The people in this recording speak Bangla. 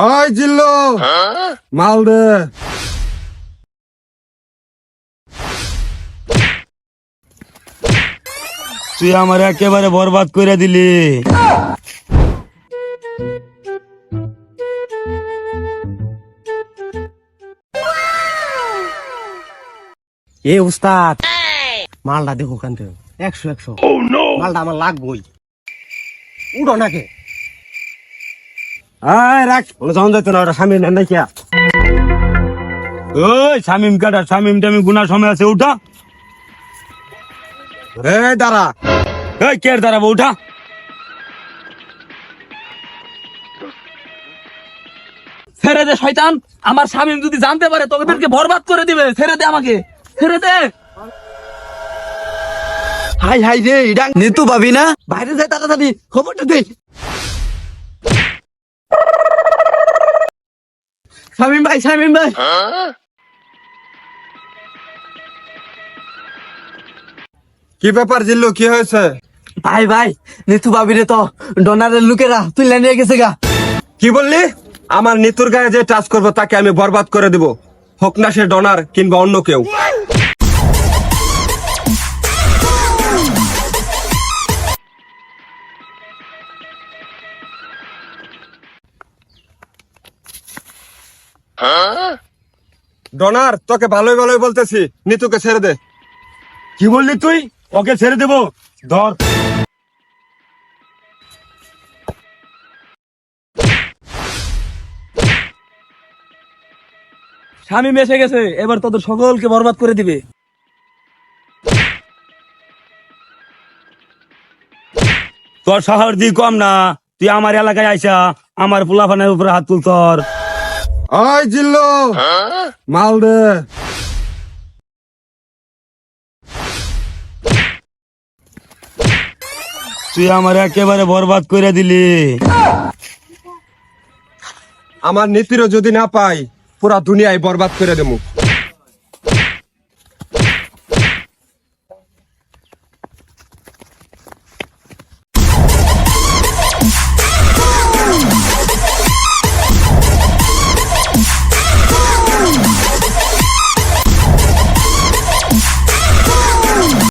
ওই জিল্লু। মাল দে। তুই আমার একেবারে বরবাদ করে দিলি। এ উস্তাদ মালটা দেখো কান থেকে। একশো একশো। মালটা আমার লাগবই। উঠো নাকে। আয়, রাখ। ওটা যখন যাইতো না ওটা স্বামী নেন নাই কিয়া ওই শামিম কাটা শামিম টামিম গুনার সময় আছে, উঠা। এ, দাঁড়া। এই উঠা। ছেড়ে দে, শয়তান। আমার স্বামী যদি জানতে পারে তোদেরকে বরবাদ করে দিবে। ছেড়ে দে আমাকে। ছেড়ে দে। হাই হাই রে ইডাং। নিতু ভাবি না? বাইরে যাই, তাড়াতাড়ি। খবরটা দে শামিম ভাই শামিম ভাই। কি ব্যাপার জিল্লু কি হয়েছে? ভাই ভাই নিতু ভাবি রে তো ডোনারের লোকেরা তুলে নিয়ে গেছে গা। কি বললি? আমার নিতুর গায়ে যে টাচ করব তাকে আমি বরবাদ করে দিব। হোক না সে ডোনার কিংবা অন্য কেউ। ডোনার তোকে ভালোই ভালোই বলতেছি। নিতুকে ছেড়ে দে। কি বললি তুই? ওকে ছেড়ে দেবো। ধর। স্বামী এসে গেছে এবার তোদের সকলকে বরবাদ করে দিবে। তোর শহর দি কম না। তুই আমার এলাকায় আইসা আমার পোলাফানের উপরে হাত তুল তোর। ওই জিল্লো। মাল দে। তুই আমার একেবারে বরবাদ করে দিলি। আমার নীতিরও যদি না পাই, পুরা দুনিয়ায় বরবাদ করে দেবো।